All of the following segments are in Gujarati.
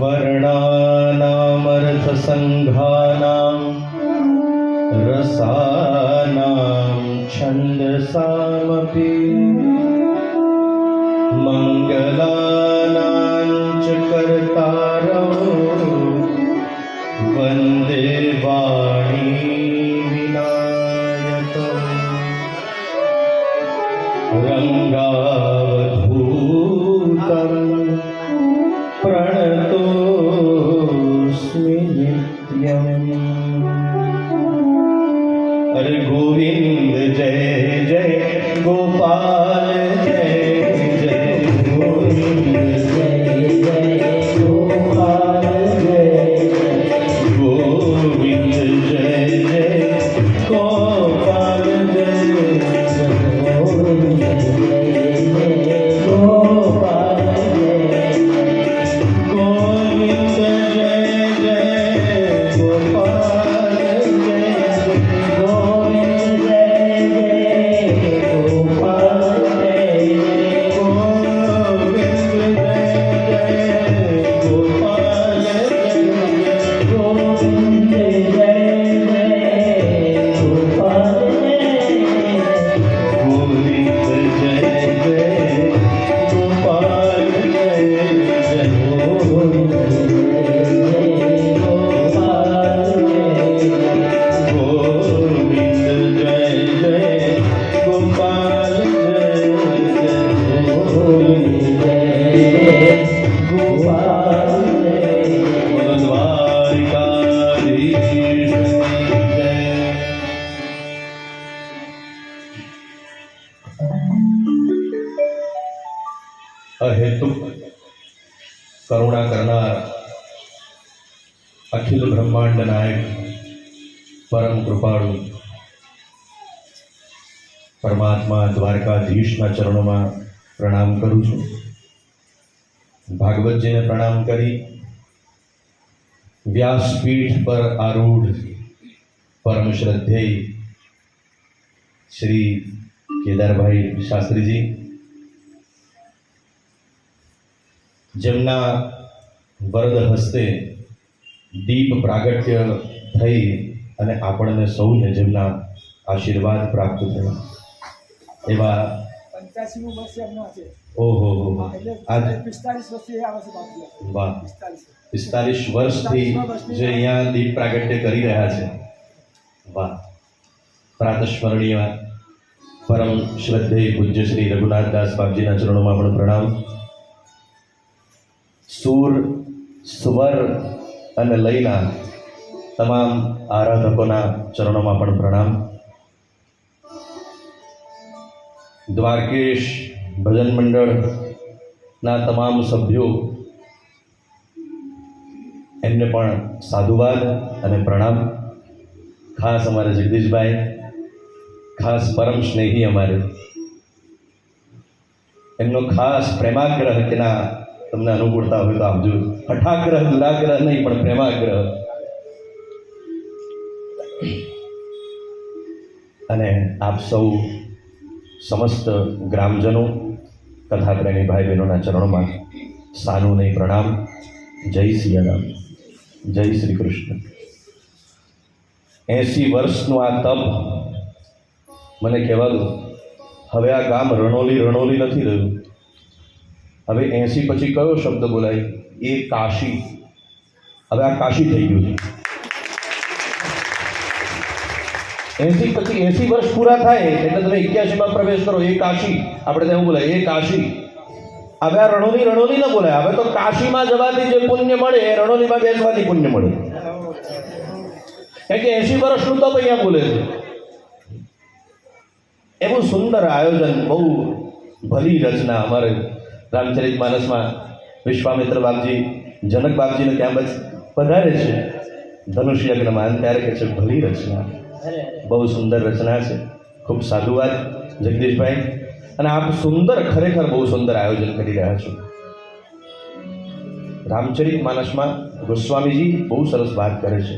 वर्णानामर्थसङ्घानां रसानां छन्दसामपि मङ्गलानां च कर्तारौ वन्दे वाणी અહેતુક કરુણા કરનાર અખિલ બ્રહ્માંડ નાયક પરમ કૃપાળુ. પરમાત્મા દ્વારકાધીશના ચરણોમાં પ્રણામ કરું છું. ભાગવતજીને પ્રણામ કરી. વ્યાસપીઠ પર આરૂઢ પરમ શ્રદ્ધેય શ્રી કેદારભાઈ શાસ્ત્રીજી જેમના વરદ હસ્તે દીપ પ્રાગટ્ય થઈ અને આપણને સૌને જેમના આશીર્વાદ પ્રાપ્ત થયા. એવા ઓહો. વાહ. પિસ્તાલીસ પિસ્તાલીસ વર્ષથી જે અહીંયા દીપ પ્રાગટ્ય કરી રહ્યા છે. વાહ. પ્રાતસ્મરણીય પરમ શ્રદ્ધેય પૂજ્ય શ્રી રઘુનાથદાસ બાપજીના ચરણોમાં પણ પ્રણામ. સુર, સ્વર અને લયના તમામ આરાધકોના ચરણોમાં પણ પ્રણામ. દ્વારકેશ ભજન મંડળના તમામ સભ્યો એમને પણ સાધુવાદ અને પ્રણામ. ખાસ અમારે જગદીશભાઈ, ખાસ પરમ સ્નેહી અમારે. એમનો ખાસ પ્રેમાગ્રહ કે ના તમને અનુકૂળતા હોય તો આપજો. હઠાગ્રહ દુરાગ્રહ નહીં, પણ પ્રેમાગ્રહ. અને આપ સૌ સમસ્ત ગ્રામજનો કથાપ્રેમી ભાઈ બહેનોના ચરણોમાં સાનું નહીં પ્રણામ. જય સિયારામ જય શ્રી કૃષ્ણ. એંસી વર્ષનું આ તપ મને કહેવા દો. હવે આ ગામ રણોલી રણોલી નથી રહ્યું. હવે એંસી પછી કયો શબ્દ બોલાય? એ કાશી. હવે આ કાશી થઈ ગયું છે. એંસી પછી એંસી વર્ષ પૂરા થાય એટલે તમે એક્યાસીમાં પ્રવેશ કરો, એ કાશી. આપણે ત્યાં બોલાય? એ કાશી. હવે આ રણોલી રણોલી ન બોલાય. હવે તો કાશીમાં જવાથી જે પુણ્ય મળે, એ રણોલીમાં બેસવાથી પુણ્ય મળે. કારણ કે એંસી વર્ષનું તો અહીંયા બોલે છે. એવું સુંદર આયોજન, બહુ ભલી રચના અમારે રામચરિત માનસમાં વિશ્વામિત્ર બાપજી, જનક બાપજીને ત્યાં બસ પધારે છે. ધનુષ યજ્ઞમાં ત્યારે કહે છે, ભલી રચના. બહુ સુંદર રચના છે. ખૂબ સાધુવાદ જગદીશભાઈ. અને આપ સુંદર, ખરેખર બહુ સુંદર આયોજન કરી રહ્યા છો. રામચરિત માનસમાં ગોસ્વામીજી બહુ સરસ વાત કરે છે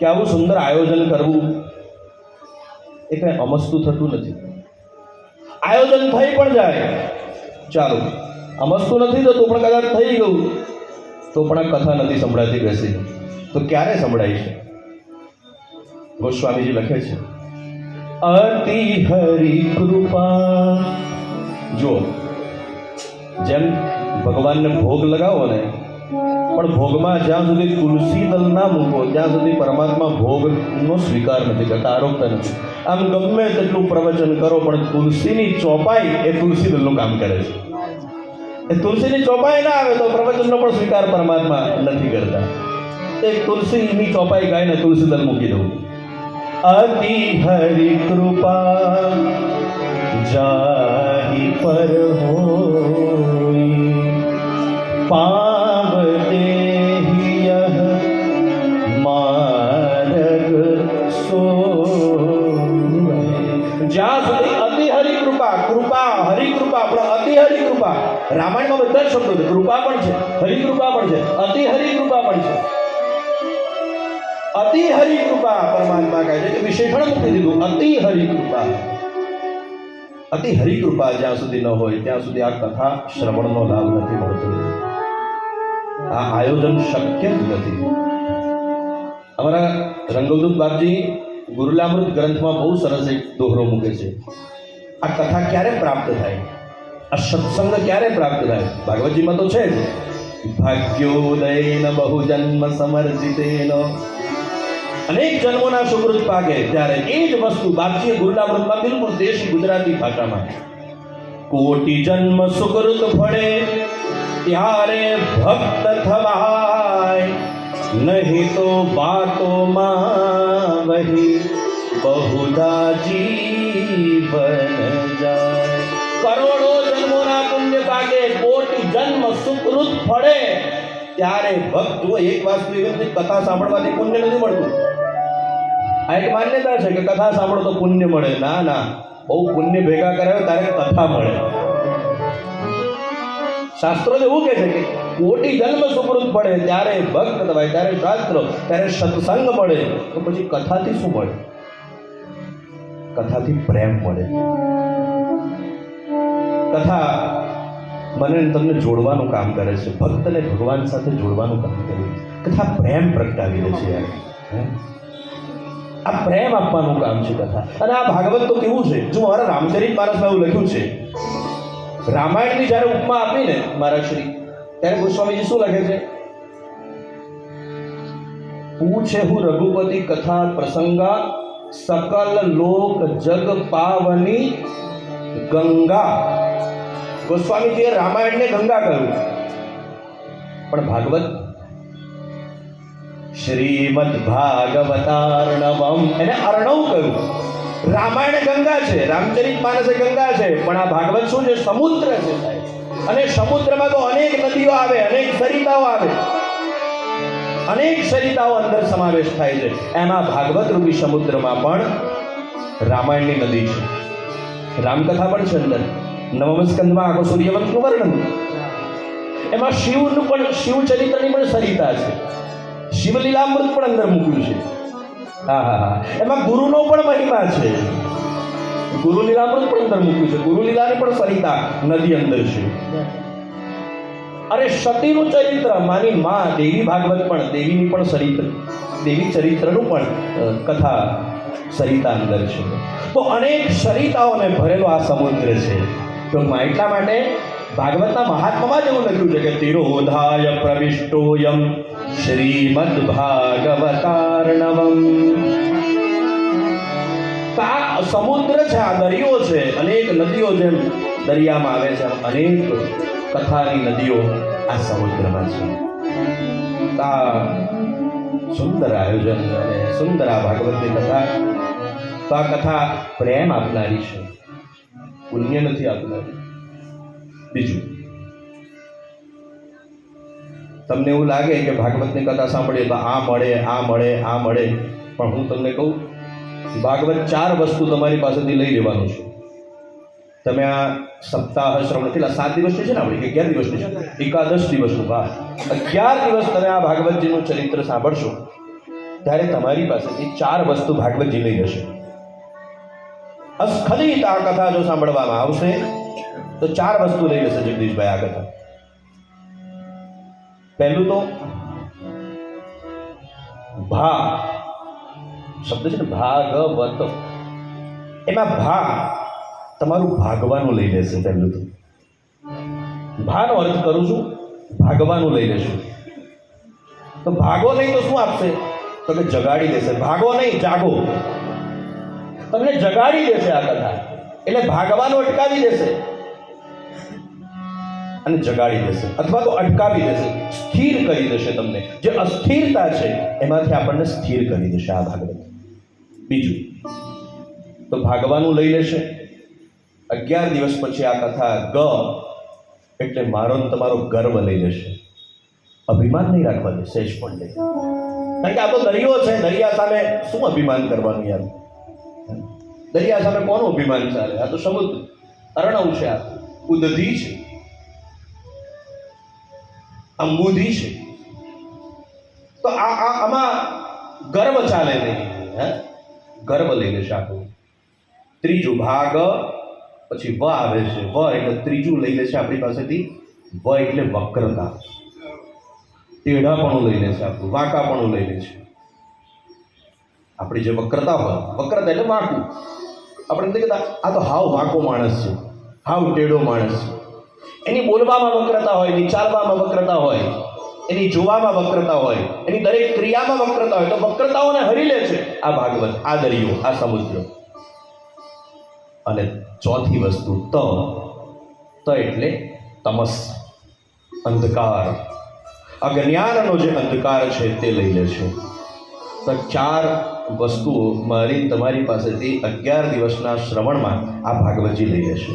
કે આવું સુંદર આયોજન કરવું એ કંઈ અમસ્તું થતું નથી. આયોજન થઈ પણ જાય. ચાલો અમસ્તું નથી થતું પણ કદાચ થઈ ગયું. તો પણ આ કથા નથી સંભળાતી બેસી. તો ક્યારે સંભળાય છે? ગોસ્વામીજી લખે છે અતિ હરિ કૃપા. જો જેમ ભગવાનને ભોગ લગાવો ને, પણ ભોગમાં જ્યાં સુધી તુલસી દલ ના મૂકો, ત્યાં સુધી પરમાત્મા ભોગનો સ્વીકાર નથી કરતા, આરોપતા નથી. આમ ગમે તેટલું પ્રવચન કરો, પણ તુલસીની ચોપાઈ એ તુલસી દલનું કામ કરે છે. એ તુલસીની ચોપાઈ ના આવે તો પ્રવચનનો પણ સ્વીકાર પરમાત્મા નથી કરતા. એક તુલસીની ચોપાઈ ગાયને તુલસી દર મૂકી દઉં. અતિ હરિ કૃપા જાહી પર હોય. પાવતે બધા શબ્દો છે. કૃપા પણ છે. હરિ કૃપા પણ છે. અતિ હરિ કૃપા પણ છે. અતિ હરિ કૃપા પરમાત્મા કહે છે કે વિશેષણ મૂકી દીધું. અતિ હરિ કૃપા અતિ હરિ કૃપા જ્યાં સુધી ન હોય, ત્યાં સુધી આ કથા શ્રવણનો લાભ નથી મળતો. આ આયોજન શક્ય જ નથી. અમારા રંગવદૂત બાપજી ગુરુલામૃત ગ્રંથમાં બહુ સરસ એક દોહરો મૂકે છે. આ કથા ક્યારે પ્રાપ્ત થાય? આ સત્સંગ ક્યારે પ્રાપ્ત થાય? ભાગવતજીમાં તો છે જ. ભાગ્યોદયન બહુ જન્મ સમર્જિતેન. અનેક જન્મોના સુકૃત પાકે ત્યારે એ જ વસ્તુ બાપજીએ ગુરુલામૃતમાં બિલકુલ દેશી ગુજરાતી ભાષામાં. કોટી જન્મ સુકૃત ફળે, ત્યારે ભક્ત થવાય. નહીં તો બાતોમાં વહી બહુદા જીવન. જન્મ સુકૃત ફળે. ત્યારે ભક્ત જુઓ, એક વાસ્તુ એવી કથા સાંભળવાથી પુણ્ય નથી મળતું. આ એક માન્યતા છે કે કથા સાંભળો તો પુણ્ય મળે. ના ના, બહુ પુણ્ય ભેગા કરાવે ત્યારે કથા મળે. શાસ્ત્રો એવું કહે છે કે કોટી જન્મ સુકૃત પડે ત્યારે ભક્ત થવાય ત્યારે શાસ્ત્ર, ત્યારે સત્સંગ મળે. તો પછી કથાથી શું મળે? કથાથી પ્રેમ મળે. કથા મને તમને જોડવાનું કામ કરે છે. ભક્તને ભગવાન સાથે જોડવાનું કામ કરે છે. કથા પ્રેમ પ્રગટાવી દે છે આ પ્રેમ આપવાનું કામ છે કથા. અને આ ભાગવત તો કેવું છે? જો મારા રામચરિત માનસમાં એવું લખ્યું છે. રામાયણની જ્યારે ઉપમા આપી ને મારા શ્રી, ત્યારે ગોસ્વામીજી શું લખે છે? પૂછે હું રઘુપતિ કથા પ્રસંગા, સકલ લોક જગ પાવની ગંગા. ગોસ્વામીજીએ રામાયણને ગંગા કહ્યું. પણ ભાગવત શ્રીમદ ભાગવતાર્ણવમ એને અર્ણવ કહ્યું. રામાયણ ગંગા છે, રામચરિત માનસ ગંગા છે, પણ આ ભાગવત શું છે? સમુદ્ર છે અને સમુદ્રમાં તો અનેક નદીઓ આવે, અનેક સરિતાઓ આવે. અનેક સરિતાઓ અંદર સમાવેશ થાય છે. એમાં ભાગવત રૂપી સમુદ્રમાં પણ રામાયણની નદી છે. રામકથા પણ છે અંદર. નવમ સ્કંદમાં આખો સૂર્યવંશનું વર્ણન. એમાં શિવનું પણ, શિવ ચરિત્રની પણ સરિતા છે. શિવલીલામૃત પણ અંદર મૂક્યું છે. હા હા હા. એમાં ગુરુનો પણ મહિમા છે. ગુરુ લીલામૃત પણ અંદર મૂક્યું છે. ગુરુ લીલાની પણ સરિતા નદી અંદર છે. અરે સતીનું ચરિત્ર માની માં દેવી ભાગવત પણ, દેવીની પણ ચરિત્ર દેવી ચરિત્રનું પણ કથા સરિતા અંદર છે. તો અનેક સરિતાઓને ભરેલો આ સમુદ્ર છે. ટૂંકમાં એટલા માટે ભાગવતના મહાત્મામાં જ એવું લખ્યું છે કે તિરોધાય પ્રવિષ્ટોયમ શ્રીમદ ભાગવતાર્ણવમ તો આ સમુદ્ર છે, આ દરિયો છે, અનેક નદીઓ જેમ દરિયામાં આવે છે અનેક કથાની નદીઓ આ સમુદ્રમાં છે. તો આ સુંદર આયોજન અને સુંદર આ ભાગવતની કથા, તો આ કથા પ્રેમ આપનારી છે. પુણ્ય નથી આપનારી બીજું. તમને એવું લાગે કે ભાગવતની કથા સાંભળીએ તો આ મળે આ મળે આ મળે, પણ હું તમને કહું, ભાગવત ચાર વસ્તુ તમારી પાસેથી લઈ લેવાનું છે. તમે આ સપ્તાહ શ્રવણ, કેટલા, સાત દિવસની છે ને આપણે? અગિયાર દિવસની છે? એકાદશ દિવસનું હા અગિયાર દિવસ તમે આ ભાગવતજીનું ચરિત્ર સાંભળશો, ત્યારે તમારી પાસેથી ચાર વસ્તુ ભાગવતજી લઈ જશે. અસ્ખલિત આ કથા જો સાંભળવામાં આવશે, તો ચાર વસ્તુ લઈ જશે જગદીશભાઈ આ કથા. પહેલું તો, ભા. શબ્દ છે ને, ભાગવત. એમાં ભા તમારું ભાગવાનું લઈ લેશે પહેલું તો. ભાનો અર્થ કરું છું, ભાગવાનું લઈ લેશું. તો ભાગો નહીં તો શું આપશે? તો કે જગાડી દેશે. ભાગો નહીં, જાગો. તમને જગાડી દેશે આ કથા. એટલે ભાગવાનું અટકાવી દેશે. અને જગાડી દેશે. અથવા તો અટકાવી દેશે. સ્થિર કરી દેશે તમને. જે અસ્થિરતા છે, એમાંથી આપણને સ્થિર કરી દેશે આ ભાગવત. બીજું, તો ભાગવાનું લઈ લેશે. અગિયાર દિવસ પછી આ કથા ગ, એટલે મારો તમારો ગર્વ લઈ લેશે. અભિમાન નહીં રાખવા દે પણ નહીં કારણ કે આ તો દરિયો છે, દરિયા સામે શું અભિમાન કરવાનું યાર? દરિયા સામે કોનું અભિમાન ચાલે? આ તો સમુદ્ર. અરણવ છે આ. ઉદધી છે. અંબુધી છે. તો આ આમાં ગર્વ ચાલે નહીં. હે? ગર્વ લઈને છે ત્રીજો ભાગ, પછી વ આવે છે. વ એટલે ત્રીજું લઈ છે આપણી પાસેથી. વ એટલે વક્રતા. ટેઢાપણું લઈ છે આપણું. વાંકાપણું લઈ છે. આપણી જે વક્રતા હોય. વક્રતા એટલે વાંકું. આપણે નથી કહેતા, આ તો હાવ વાંકો માણસ છે. હાવ ટેડો માણસ છે. એની બોલવામાં વક્રતા હોય, એની ચાલવામાં વક્રતા હોય, એની જોવામાં વક્રતા હોય, એની દરેક ક્રિયામાં વક્રતા હોય, તો વક્રતાઓને હરી લે છે આ ભાગવત, આ દરિયો, આ સમુદ્ર. અને ચોથી વસ્તુ ત ત એટલે તમસ, અંધકાર. અજ્ઞાનનો જે અંધકાર છે તે લઈ લે છે. ચાર વસ્તુઓ મારી, તમારી પાસેથી અગિયાર દિવસના શ્રવણમાં આ ભાગવતજી લઈ લેશે.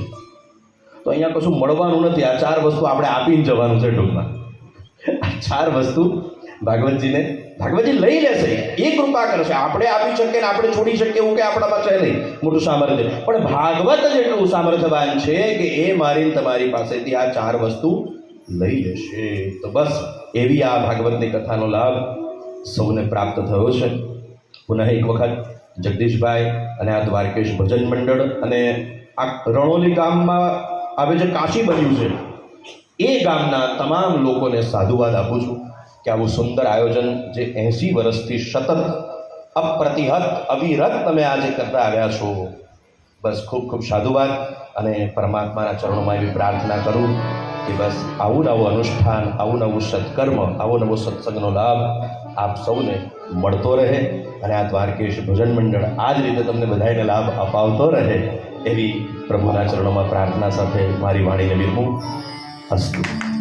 તો અહીંયા કશું મળવાનું નથી. આ ચાર વસ્તુ આપણે આપીને જવાનું છે ટૂંકમાં. આ ચાર વસ્તુ ભાગવતજીને, ભાગવતજી લઈ લેશે. એ કૃપા કરશે. આપણે આપી શકીએ ને આપણે છોડી શકીએ એવું કે આપણામાં છે નહીં. મોટું સામર્થ્ય પણ ભાગવત જ એટલું સામર્થ્યવાન છે કે એ મારીને તમારી પાસેથી આ ચાર વસ્તુ લઈ લેશે. તો બસ, એવી આ ભાગવતની કથાનો લાભ સૌને પ્રાપ્ત થયો છે. પુનઃ એક વખત જગદીશભાઈ અને આ દ્વારકેશ ભજન મંડળ અને આ રણોલી ગામમાં આવે જે કાશી બન્યું છે, એ ગામના તમામ લોકોને સાધુવાદ આપું છું કે આવું સુંદર આયોજન જે એંસી વર્ષથી સતત અપ્રતિહત અવિરત તમે આજે કરતા આવ્યા છો, બસ ખૂબ ખૂબ સાધુવાદ અને પરમાત્માના ચરણોમાં એવી પ્રાર્થના કરું કે બસ આવું નવું અનુષ્ઠાન, આવું નવું સત્કર્મ, આવો નવો સત્સંગનો લાભ આપ સૌને મળતો રહે અને આ દ્વારકેશ ભજન મંડળ આ જ રીતે તમને બધાને લાભ અપાવતો રહે એવી પ્રભુના ચરણોમાં પ્રાર્થના સાથે મારી વાણીને વિરમું. અસ્તુ.